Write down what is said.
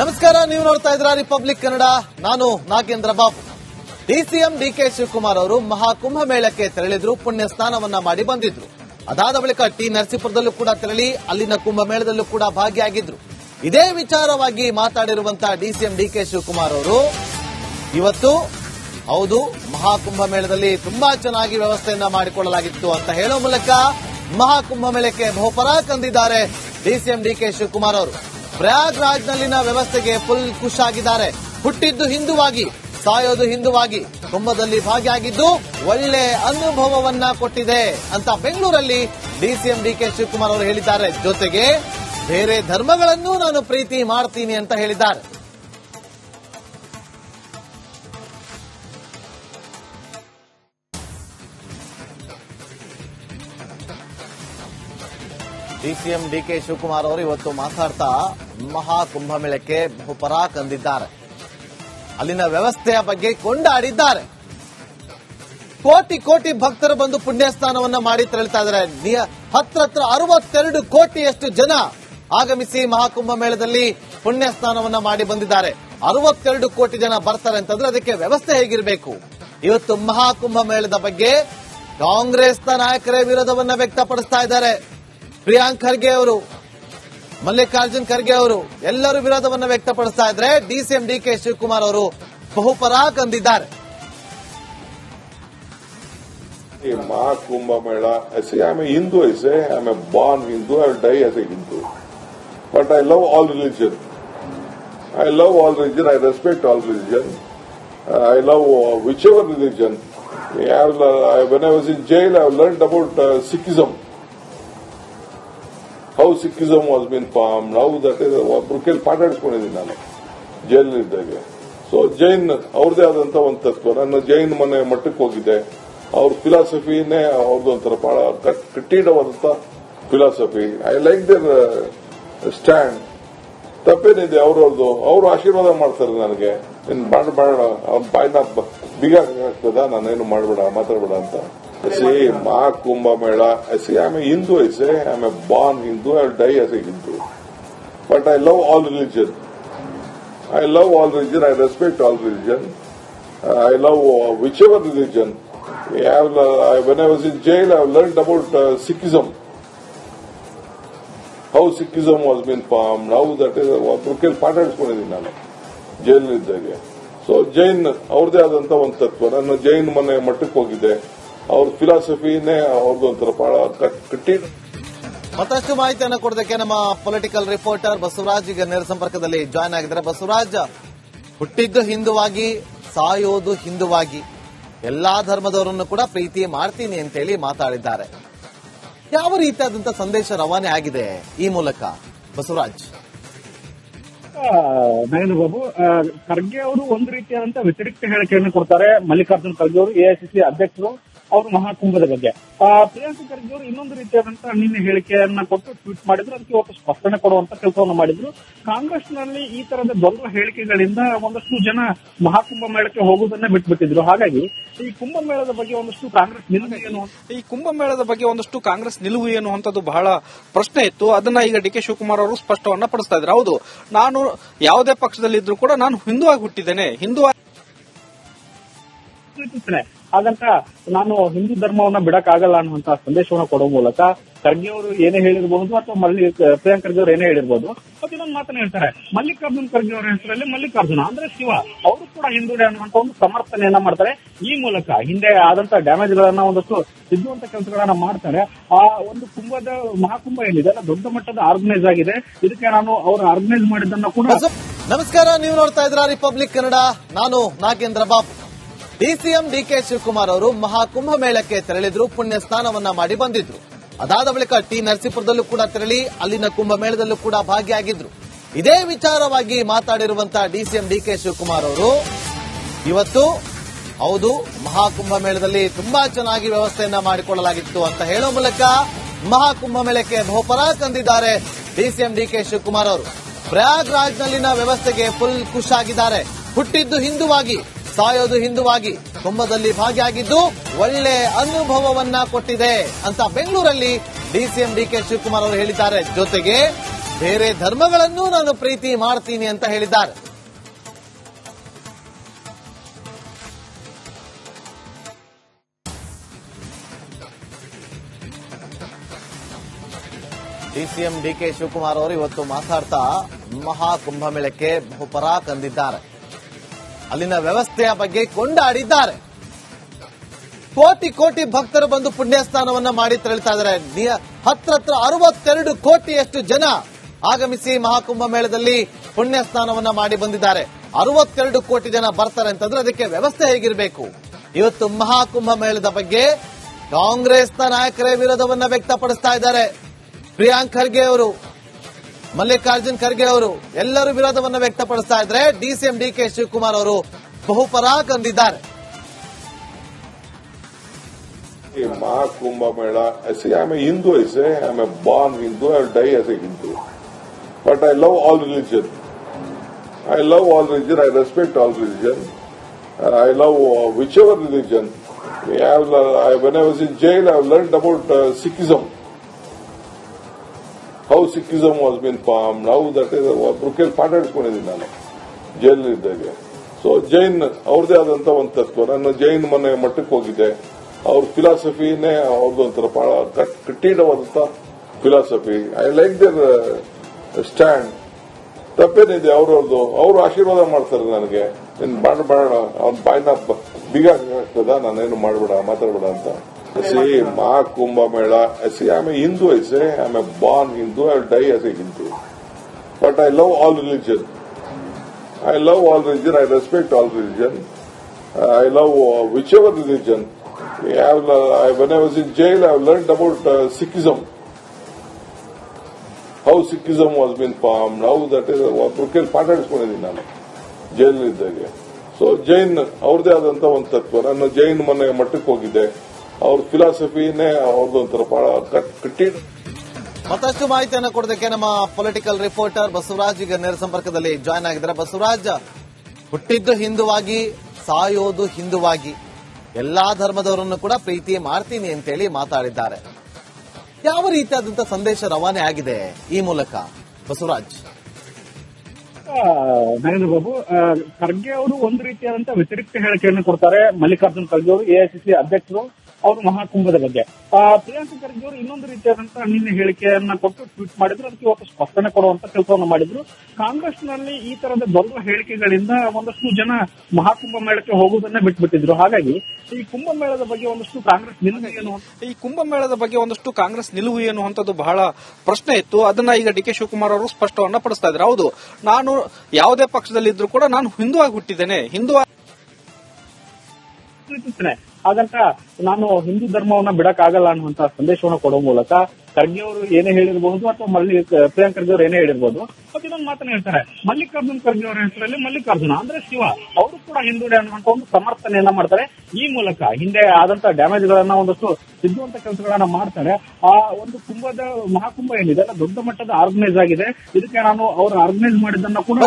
ನಮಸ್ಕಾರ, ನೀವು ನೋಡ್ತಾ ಇದ್ರ ರಿಪಬ್ಲಿಕ್ ಕನ್ನಡ ನಾನು ನಾಗೇಂದ್ರ ಬಾಬು. ಡಿಸಿಎಂ ಡಿಕೆ ಶಿವಕುಮಾರ್ ಅವರು ಮಹಾಕುಂಭ ಮೇಳಕ್ಕೆ ತೆರಳಿದ್ರು, ಪುಣ್ಯ ಸ್ನಾನವನ್ನ ಮಾಡಿ ಬಂದಿದ್ರು. ಅದಾದ ಬಳಿಕ ಟಿ ನರಸೀಪುರದಲ್ಲೂ ಕೂಡ ತೆರಳಿ, ಅಲ್ಲಿನ ಕುಂಭಮೇಳದಲ್ಲೂ ಕೂಡ ಭಾಗಿಯಾಗಿದ್ರು. ಇದೇ ವಿಚಾರವಾಗಿ ಮಾತಾಡಿರುವಂತಹ ಡಿಸಿಎಂ ಡಿಕೆ ಶಿವಕುಮಾರ್ ಅವರು, ಇವತ್ತು ಹೌದು, ಮಹಾಕುಂಭ ಮೇಳದಲ್ಲಿ ತುಂಬಾ ಚೆನ್ನಾಗಿ ವ್ಯವಸ್ಥೆಯನ್ನ ಮಾಡಿಕೊಳ್ಳಲಾಗಿತ್ತು ಅಂತ ಹೇಳೋ ಮೂಲಕ ಮಹಾಕುಂಭ ಮೇಳಕ್ಕೆ ಬಹುಪರ ಕಂದಿದ್ದಾರೆ ಡಿಸಿಎಂ ಡಿಕೆ ಶಿವಕುಮಾರ್ ಅವರು. ಪ್ರಯಾಗ್ರಾಜ್ನಲ್ಲಿನ ವ್ಯವಸ್ಥೆಗೆ ಫುಲ್ ಖುಷ್ ಆಗಿದ್ದಾರೆ. ಹುಟ್ಟಿದ್ದು ಹಿಂದುವಾಗಿ, ಸಾಯೋದು ಹಿಂದುವಾಗಿ ಕುಂಭದಲ್ಲಿ ಭಾಗಿಯಾಗಿದ್ದು ಒಳ್ಳೆ ಅನುಭವವನ್ನ ಕೊಟ್ಟಿದೆ ಅಂತ ಬೆಂಗಳೂರಲ್ಲಿ ಡಿಸಿಎಂ ಡಿಕೆ ಶಿವಕುಮಾರ್ ಅವರು ಹೇಳಿದ್ದಾರೆ. ಜೊತೆಗೆ ಬೇರೆ ಧರ್ಮಗಳನ್ನೂ ನಾನು ಪ್ರೀತಿ ಮಾಡ್ತೀನಿ ಅಂತ ಹೇಳಿದ್ದಾರೆ. ಡಿಸಿಎಂ ಡಿಕೆ ಶಿವಕುಮಾರ್ ಅವರು ಇವತ್ತು ಮಾತಾಡ್ತಾ ಮಹಾ ಕುಂಭಮೇಳಕ್ಕೆ ಬಹುಪರ ಕಂದಿದ್ದಾರೆ ಅಲ್ಲಿನ ವ್ಯವಸ್ಥೆಯ ಬಗ್ಗೆ ಕೊಂಡಾಡಿದ್ದಾರೆ. ಕೋಟಿ ಕೋಟಿ ಭಕ್ತರು ಬಂದು ಪುಣ್ಯಸ್ನಾನವನ್ನ ಮಾಡಿ ತೆರಳ್ತಾ ಇದ್ದಾರೆ. ಹತ್ರ ಹತ್ರ ಅರವತ್ತೆರಡು ಕೋಟಿಯಷ್ಟು ಜನ ಆಗಮಿಸಿ ಮಹಾಕುಂಭ ಮೇಳದಲ್ಲಿ ಪುಣ್ಯಸ್ನಾನವನ್ನ ಮಾಡಿ ಬಂದಿದ್ದಾರೆ. ಅರವತ್ತೆರಡು ಕೋಟಿ ಜನ ಬರ್ತಾರೆ ಅಂತಂದ್ರೆ ಅದಕ್ಕೆ ವ್ಯವಸ್ಥೆ ಹೇಗಿರಬೇಕು? ಇವತ್ತು ಮಹಾಕುಂಭ ಮೇಳದ ಬಗ್ಗೆ ಕಾಂಗ್ರೆಸ್ನ ನಾಯಕರೇ ವಿರೋಧವನ್ನ ವ್ಯಕ್ತಪಡಿಸ್ತಾ ಇದ್ದಾರೆ. ಪ್ರಿಯಾಂಕ್ ಖರ್ಗೆ ಅವರು ಮಲ್ಲಿಕಾರ್ಜುನ್ ಖರ್ಗೆ ಅವರು ಎಲ್ಲರೂ ವಿರೋಧವನ್ನು ವ್ಯಕ್ತಪಡಿಸ್ತಾ ಇದ್ರೆ ಡಿಸಿಎಂ ಡಿಕೆ ಶಿವಕುಮಾರ್ ಅವರು ಬಹುಪರ ಕಂದಿದ್ದಾರೆ Mahakumbh Mela I a Hindu Hindu, a say Hindu I die I'll die Hindu but I love all love all religion. I I respect all respect I religion. Uh, I love uh, I religion. I have, uh, I- when I How Sikhism was been form ನಾವು that is ಒಬ್ರು ಕೇಳಿ ಪಾಠಾಡಿಸ್ಕೊಂಡಿದ್ದೀನಿ ನಾನು. ಜೈಲಿದ್ದಾಗೆ so Jain ಅವ್ರದೇ ಆದಂತ ಒಂದು ತತ್ವ. ನಾನು ಜೈನ್ ಮನೆ ಮಟ್ಟಕ್ಕೆ ಹೋಗಿದ್ದೆ ಅವ್ರ ಫಿಲಾಸಫಿನೇ ಅವ್ರದ್ದು ಒಂಥರ ಬಹಳ ಕಟ್- ಕಠಿಣವಾದಂತ philosophy I like their stand ತಪ್ಪೇನಿದೆ ಅವ್ರವ್ರದ್ದು ಅವರು ಆಶೀರ್ವಾದ ಮಾಡ್ತಾರೆ ನನಗೆ. ಇನ್ ಮಾಡಬೇಡ ಅವ್ರ ಬಾಯ್ನ ಬೀಗ ಹಾಕ್ತದ ನಾನೇನು ಮಾಡಬೇಡ, ಮಾತಾಡಬೇಡ ಅಂತ. ಸಿ ಮಹಾಕುಂಭ ಮೇಳ see, I'm a Hindu, I say, I'm a born Hindu, I'll die as a Hindu. But I love all religion. I love all religion. I respect all religion. Uh, I love uh, whichever religion. I have, uh, I, when I was in jail, I learned about uh, Sikhism. How Sikhism was being formed. How that is. ಒಬ್ರು ಕೇಳಿ ಪಾಠಾಡಿಸ್ಕೊಂಡಿದ್ದೀನಿ ನಾನು ಜೈಲಿನಿದ್ದಾಗೆ so Jain ಅವ್ರದೇ ಆದಂಥ ಒಂದು ತತ್ವ ನಾನು ಜೈನ್ ಮನೆ ಮಠಕ್ಕೆ ಹೋಗಿದ್ದೆ ಅವ್ರ ಫಿಲಾಸಫಿನೇ ಅವ್ರದ್ದು ಒಂಥರ ಬಹಳ ಕಟ್ಟಿ ಮತ್ತಷ್ಟು ಮಾಹಿತಿಯನ್ನು ಕೊಡೋದಕ್ಕೆ ನಮ್ಮ ಪೊಲಿಟಿಕಲ್ ರಿಪೋರ್ಟರ್ ಬಸವರಾಜ್ ಈಗ ನೇರ ಸಂಪರ್ಕದಲ್ಲಿ ಜಾಯ್ನ್ ಆಗಿದ್ದಾರೆ. ಬಸವರಾಜ್ ಹುಟ್ಟಿದ್ದು ಹಿಂದುವಾಗಿ ಸಾಯೋದು ಹಿಂದುವಾಗಿ. ಎಲ್ಲಾ ಧರ್ಮದವರನ್ನು ಕೂಡ ಪ್ರೀತಿ ಮಾಡ್ತೀನಿ ಅಂತೇಳಿ ಮಾತಾಡಿದ್ದಾರೆ. ಯಾವ ರೀತಿಯಾದಂತಹ ಸಂದೇಶ ರವಾನೆ ಆಗಿದೆ ಈ ಮೂಲಕ? ಬಸವರಾಜ್. ಬಾಬು ಖರ್ಗೆ ಅವರು ಒಂದು ರೀತಿಯಾದಂತಹ ವ್ಯತಿರಿಕ್ತ ಹೇಳಿಕೆಯನ್ನು ಕೊಡ್ತಾರೆ. ಮಲ್ಲಿಕಾರ್ಜುನ್ ಖರ್ಗೆ ಅವರು ಎಐಸಿಸಿ ಅಧ್ಯಕ್ಷರು. ಅವರು ಮಹಾಕುಂಭದ ಬಗ್ಗೆ. ಆ, ಪ್ರಿಯಾಂಕ ಖರ್ಗೆ ಅವರು ಇನ್ನೊಂದು ರೀತಿಯಾದಂತಹ ನಿನ್ನೆ ಹೇಳಿಕೆಯನ್ನ ಕೊಟ್ಟು ಟ್ವೀಟ್ ಮಾಡಿದ್ರು. ಅದಕ್ಕೆ ಇವತ್ತು ಸ್ಪಷ್ಟನೆ ಕೊಡುವಂತ ಕೆಲಸವನ್ನು ಮಾಡಿದ್ರು. ಕಾಂಗ್ರೆಸ್ನಲ್ಲಿ ಈ ತರದ ದೊಡ್ಡ ಹೇಳಿಕೆಗಳಿಂದ ಒಂದಷ್ಟು ಜನ ಮಹಾಕುಂಭ ಮೇಳಕ್ಕೆ ಹೋಗುವುದನ್ನ ಬಿಟ್ಬಿಟ್ಟಿದ್ರು. ಹಾಗಾಗಿ ಈ ಕುಂಭಮೇಳದ ಬಗ್ಗೆ ಒಂದಷ್ಟು ಕಾಂಗ್ರೆಸ್ ನಿಲುವು ಏನು ಈ ಕುಂಭಮೇಳದ ಬಗ್ಗೆ ಒಂದಷ್ಟು ಕಾಂಗ್ರೆಸ್ ನಿಲುವು ಏನು ಅಂತದ್ದು ಬಹಳ ಪ್ರಶ್ನೆ ಇತ್ತು. ಅದನ್ನ ಈಗ ಡಿ ಕೆ ಶಿವಕುಮಾರ್ ಅವರು ಸ್ಪಷ್ಟವನ್ನ ಪಡಿಸ್ತಾ ಇದ್ದಾರೆ. ಹೌದು ನಾನು ಯಾವುದೇ ಪಕ್ಷದಲ್ಲಿದ್ರು ಕೂಡ ನಾನು ಹಿಂದುವಾಗಿ ಹುಟ್ಟಿದ್ದೇನೆ. ಹಿಂದೂ ಹಾಗಂತ ನಾನು ಹಿಂದೂ ಧರ್ಮವನ್ನ ಬಿಡಕ್ಕಾಗಲ್ಲ ಅನ್ನುವಂತ ಸಂದೇಶವನ್ನು ಕೊಡುವ ಮೂಲಕ ಖರ್ಗೆ ಅವರು ಏನೇ ಹೇಳಿರಬಹುದು ಅಥವಾ ಮಲ್ಲಿ, ಪ್ರಿಯಾಂಕ್ ಖರ್ಗೆ ಅವರು ಏನೇ ಹೇಳಿರ್ಬೋದು ಮತ್ತೆ ಇನ್ನೊಂದು ಮಾತನ್ನ ಹೇಳ್ತಾರೆ. ಮಲ್ಲಿಕಾರ್ಜುನ್ ಖರ್ಗೆ ಅವರ ಹೆಸರಲ್ಲಿ ಮಲ್ಲಿಕಾರ್ಜುನ, ಅಂದ್ರೆ ಶಿವ. ಅವರು ಕೂಡ ಹಿಂದೂಡೆ ಅನ್ನುವಂತ ಒಂದು ಸಮರ್ಥನೆಯನ್ನ ಮಾಡ್ತಾರೆ. ಈ ಮೂಲಕ ಹಿಂದೆ ಆದಂತ ಡ್ಯಾಮೇಜ್ ಗಳನ್ನ ಒಂದಷ್ಟು ತಿದ್ದುವಂತ ಕೆಲಸಗಳನ್ನ ಮಾಡ್ತಾರೆ. ಆ ಒಂದು ಕುಂಭದ ಮಹಾಕುಂಭ ಏನಿದೆ, ಅಲ್ಲ ದೊಡ್ಡ ಮಟ್ಟದ ಆರ್ಗನೈಸ್ ಆಗಿದೆ. ಇದಕ್ಕೆ ನಾನು ಅವರು ಆರ್ಗನೈಸ್ ಮಾಡಿದ್ದನ್ನ ಕೂಡ ನಮಸ್ಕಾರ, ನೀವು ನೋಡ್ತಾ ಇದ್ರ ರಿಪಬ್ಲಿಕ್ ಕನ್ನಡ ನಾನು ನಾಗೇಂದ್ರ ಬಾಬು. ಡಿಸಿಎಂ ಡಿಕೆ ಶಿವಕುಮಾರ್ ಅವರು ಮಹಾಕುಂಭ ಮೇಳಕ್ಕೆ ತೆರಳಿದ್ರು, ಪುಣ್ಯ ಸ್ನಾನವನ್ನ ಮಾಡಿ ಬಂದಿದ್ರು. ಅದಾದ ಬಳಿಕ ಟಿ ನರಸೀಪುರದಲ್ಲೂ ಕೂಡ ತೆರಳಿ, ಅಲ್ಲಿನ ಕುಂಭಮೇಳದಲ್ಲೂ ಕೂಡ ಭಾಗಿಯಾಗಿದ್ರು. ಇದೇ ವಿಚಾರವಾಗಿ ಮಾತಾಡಿರುವಂತಹ ಡಿಸಿಎಂ ಡಿಕೆ ಶಿವಕುಮಾರ್ ಅವರು, ಇವತ್ತು ಹೌದು ಮಹಾಕುಂಭ ಮೇಳದಲ್ಲಿ ತುಂಬಾ ಚೆನ್ನಾಗಿ ವ್ಯವಸ್ಥೆಯನ್ನ ಮಾಡಿಕೊಳ್ಳಲಾಗಿತ್ತು ಅಂತ ಹೇಳೋ ಮೂಲಕ ಮಹಾಕುಂಭ ಮೇಳಕ್ಕೆ ಬಹುಪರ ತಂದಿದ್ದಾರೆ ಡಿಸಿಎಂ ಡಿಕೆ ಶಿವಕುಮಾರ್ ಅವರು. ಪ್ರಯಾಗ್ರಾಜ್ನಲ್ಲಿನ ವ್ಯವಸ್ಥೆಗೆ ಫುಲ್ ಖುಷ್ ಆಗಿದ್ದಾರೆ. ಹುಟ್ಟಿದ್ದು ಹಿಂದುವಾಗಿ. ಸಾಯೋದು ಹಿಂದುವಾಗಿ. ಕುಂಭದಲ್ಲಿ ಭಾಗಿಯಾಗಿದ್ದು ಒಳ್ಳೆ ಅನುಭವವನ್ನ ಕೊಟ್ಟಿದೆ ಅಂತ ಬೆಂಗಳೂರಲ್ಲಿ ಡಿಸಿಎಂ ಡಿಕೆ ಶಿವಕುಮಾರ್ ಅವರು ಹೇಳಿದ್ದಾರೆ. ಜೊತೆಗೆ ಬೇರೆ ಧರ್ಮಗಳನ್ನೂ ನಾನು ಪ್ರೀತಿ ಮಾಡ್ತೀನಿ ಅಂತ ಹೇಳಿದ್ದಾರೆ. ಡಿಸಿಎಂ ಡಿಕೆ ಶಿವಕುಮಾರ್ ಅವರು ಇವತ್ತು ಮಾತಾಡ್ತಾ ಮಹಾ ಕುಂಭಮೇಳಕ್ಕೆ ಬಹುಪರಾಕ್ ಅಂದಿದ್ದಾರೆ ಅಲ್ಲಿನ ವ್ಯವಸ್ಥೆಯ ಬಗ್ಗೆ ಕೊಂಡಾಡಿದ್ದಾರೆ. ಕೋಟಿ ಕೋಟಿ ಭಕ್ತರು ಬಂದು ಪುಣ್ಯಸ್ನಾನವನ್ನ ಮಾಡಿ ತೆರಳ್ತಾ ಇದ್ದಾರೆ. ಹತ್ರ ಅರವತ್ತೆರಡು ಕೋಟಿಯಷ್ಟು ಜನ ಆಗಮಿಸಿ ಮಹಾಕುಂಭ ಮೇಳದಲ್ಲಿ ಪುಣ್ಯ ಸ್ನಾನವನ್ನ ಮಾಡಿ ಬಂದಿದ್ದಾರೆ. ಅರವತ್ತೆರಡು ಕೋಟಿ ಜನ ಬರ್ತಾರೆ ಅಂತಂದ್ರೆ ಅದಕ್ಕೆ ವ್ಯವಸ್ಥೆ ಹೇಗಿರಬೇಕು? ಇವತ್ತು ಮಹಾಕುಂಭ ಮೇಳದ ಬಗ್ಗೆ ಕಾಂಗ್ರೆಸ್ನ ನಾಯಕರೇ ವಿರೋಧವನ್ನ ವ್ಯಕ್ತಪಡಿಸ್ತಾ ಇದ್ದಾರೆ. ಪ್ರಿಯಾಂಕ್ ಖರ್ಗೆ ಅವರು ಮಲ್ಲಿಕಾರ್ಜುನ್ ಖರ್ಗೆ ಅವರು ಎಲ್ಲರೂ ವಿರೋಧವನ್ನು ವ್ಯಕ್ತಪಡಿಸ್ತಾ ಇದ್ರೆ ಡಿಸಿಎಂ ಡಿಕೆ ಶಿವಕುಮಾರ್ ಅವರು ಬಹುಪರ ಕಂದಿದ್ದಾರೆ Mahakumbh Mela Hindu ಐಸೆ born Hindu die I say Hindu but I love all religion I love all religion I respect all religion I love which ever religion I when I was in jail I learn about Sikhism How Sikhism was been formed. How that ಒಬ್ರು ಕೇಳಿ ಪಾಠ ಹಿಡ್ಸ್ಕೊಂಡಿದ್ದೀನಿ ನಾನು. ಜೈಲಿದ್ದಾಗೆ so Jain ಅವ್ರದೇ ಆದಂತ ಒಂದು ತತ್ವ. ನಾನು ಜೈನ್ ಮನೆ ಮಟ್ಟಕ್ಕೆ ಹೋಗಿದ್ದೆ ಅವ್ರ ಫಿಲಾಸಫಿನೇ ಅವ್ರದ್ದು ಒಂಥರ ಬಹಳ ಕಠಿಣವಾದಂತ philosophy I like their stand ತಪ್ಪೇನಿದೆ ಅವ್ರವ್ರದ್ದು ಅವರು ಆಶೀರ್ವಾದ ಮಾಡ್ತಾರೆ ನನಗೆ. ನೀನ್ ಮಾಡಬೇಡ ಅವ್ನ ಬಾಯ್ನ ಬೀಗ ಆಗ್ತದ ನಾನೇನು ಮಾಡಬೇಡ, ಮಾತಾಡಬೇಡ ಅಂತ. ಸಿ Ma Kumbh Mela, see, I'm a Hindu, I say, I'm a born Hindu, I'll die as a Hindu. But I love all religion. I love all religion. I respect all religion. Uh, I love uh, whichever religion. Have, uh, when I was in jail, I learned about uh, Sikhism. How Sikhism was been formed. How that is, ಒಬ್ರು ಕೇಳಿ ಪಾಠ ಹಿಡ್ಸ್ಕೊಂಡಿದ್ದೀನಿ ನಾನು ಜೈಲಿದ್ದಾಗೆ so Jain ಅವ್ರದೇ ಆದಂತ ಒಂದು ತತ್ವ ನಾನು ಜೈನ್ ಮನೆ ಮಟ್ಟಕ್ಕೆ ಹೋಗಿದ್ದೆ ಅವ್ರ ಫಿಲಾಸಫಿನೇ ಅವ್ರದ್ದು ಒಂಥರ ಬಹಳ ಕಟ್ಟಿಡ್ ಮತ್ತಷ್ಟು ಮಾಹಿತಿಯನ್ನು ಕೊಡೋದಕ್ಕೆ ನಮ್ಮ ಪೊಲಿಟಿಕಲ್ ರಿಪೋರ್ಟರ್ ಬಸವರಾಜ್ ಈಗ ನೇರ ಸಂಪರ್ಕದಲ್ಲಿ ಜಾಯ್ನ್ ಆಗಿದ್ದಾರೆ. ಬಸವರಾಜ್ ಹುಟ್ಟಿದ್ದು ಹಿಂದುವಾಗಿ ಸಾಯೋದು ಹಿಂದುವಾಗಿ. ಎಲ್ಲಾ ಧರ್ಮದವರನ್ನು ಕೂಡ ಪ್ರೀತಿ ಮಾಡ್ತೀನಿ ಅಂತೇಳಿ ಮಾತಾಡಿದ್ದಾರೆ. ಯಾವ ರೀತಿಯಾದಂತಹ ಸಂದೇಶ ರವಾನೆ ಆಗಿದೆ ಈ ಮೂಲಕ? ಬಸವರಾಜ್. ಆ, ನರೇಂದ್ರ ಬಾಬು ಖರ್ಗೆ ಅವರು ಒಂದು ರೀತಿಯಾದಂತ ವ್ಯತಿರಿಕ್ತ ಹೇಳಿಕೆಯನ್ನು ಕೊಡ್ತಾರೆ. ಮಲ್ಲಿಕಾರ್ಜುನ್ ಖರ್ಗೆ ಅವರು ಎಐಸಿಸಿ ಅಧ್ಯಕ್ಷರು. ಅವರು ಮಹಾಕುಂಭದ ಬಗ್ಗೆ. ಪ್ರಿಯಾಂಕ ಖರ್ಗೆ ಅವರು ಇನ್ನೊಂದು ರೀತಿಯಾದಂತಹ ನಿನ್ನೆ ಹೇಳಿಕೆಯನ್ನ ಕೊಟ್ಟು ಟ್ವೀಟ್ ಮಾಡಿದ್ರು. ಅದಕ್ಕೆ ಇವತ್ತು ಸ್ಪಷ್ಟನೆ ಕೊಡುವಂತ ಕೆಲಸವನ್ನು ಮಾಡಿದ್ರು. ಕಾಂಗ್ರೆಸ್ನಲ್ಲಿ ಈ ತರದ ದೊಡ್ಡ ಹೇಳಿಕೆಗಳಿಂದ ಒಂದಷ್ಟು ಜನ ಮಹಾಕುಂಭ ಮೇಳಕ್ಕೆ ಹೋಗುವುದನ್ನೇ ಬಿಟ್ಬಿಟ್ಟಿದ್ರು. ಹಾಗಾಗಿ ಈ ಕುಂಭಮೇಳದ ಬಗ್ಗೆ ಒಂದಷ್ಟು ಕಾಂಗ್ರೆಸ್ ನಿಲುವು ಏನು ಈ ಕುಂಭಮೇಳದ ಬಗ್ಗೆ ಒಂದಷ್ಟು ಕಾಂಗ್ರೆಸ್ ನಿಲುವು ಏನು ಅಂತದ್ದು ಬಹಳ ಪ್ರಶ್ನೆ ಇತ್ತು. ಅದನ್ನ ಈಗ ಡಿ ಕೆ ಶಿವಕುಮಾರ್ ಅವರು ಸ್ಪಷ್ಟವನ್ನ ಪಡಿಸ್ತಾ ಇದ್ದಾರೆ. ಹೌದು, ನಾನು ಯಾವುದೇ ಪಕ್ಷದಲ್ಲಿದ್ರು ಕೂಡ ನಾನು ಹಿಂದೂ ಆಗಿ ಹುಟ್ಟಿದ್ದೇನೆ. ಹಿಂದೂ ಪ್ರೀತಿಸ್ತೇನೆ. ಹಾಗಂತ ನಾನು ಹಿಂದೂ ಧರ್ಮವನ್ನ ಬಿಡಕ್ಕಾಗಲ್ಲ ಅನ್ನುವಂತ ಸಂದೇಶವನ್ನು ಕೊಡುವ ಮೂಲಕ ಖರ್ಗೆ ಅವರು ಏನೇ ಹೇಳಿರಬಹುದು ಅಥವಾ ಮಲ್ಲಿ ಪ್ರಿಯಾಂಕ್ ಖರ್ಗೆ ಅವರು ಏನೇ ಹೇಳಿರ್ಬೋದು, ಮತ್ತೆ ಇನ್ನೊಂದು ಮಾತನ್ನ ಹೇಳ್ತಾರೆ. ಮಲ್ಲಿಕಾರ್ಜುನ್ ಖರ್ಗೆ ಅವರ ಹೆಸರಲ್ಲಿ ಮಲ್ಲಿಕಾರ್ಜುನ ಅಂದ್ರೆ ಶಿವ. ಅವರು ಕೂಡ ಹಿಂದುಡೆ ಅನ್ನುವಂತ ಒಂದು ಸಮರ್ಥನೆಯನ್ನ ಮಾಡ್ತಾರೆ. ಈ ಮೂಲಕ ಹಿಂದೆ ಆದಂತ ಡ್ಯಾಮೇಜ್ ಗಳನ್ನ ಒಂದಷ್ಟು ಸಿದ್ಧುವಂತ ಕೆಲಸಗಳನ್ನ ಮಾಡ್ತಾರೆ. ಆ ಒಂದು ಕುಂಭದ ಮಹಾಕುಂಭ ಏನಿದೆ ದೊಡ್ಡ ಮಟ್ಟದ ಆರ್ಗನೈಸ್ ಆಗಿದೆ. ಇದಕ್ಕೆ ನಾನು ಅವರು ಆರ್ಗನೈಸ್ ಮಾಡಿದ್ದನ್ನ ಕೂಡ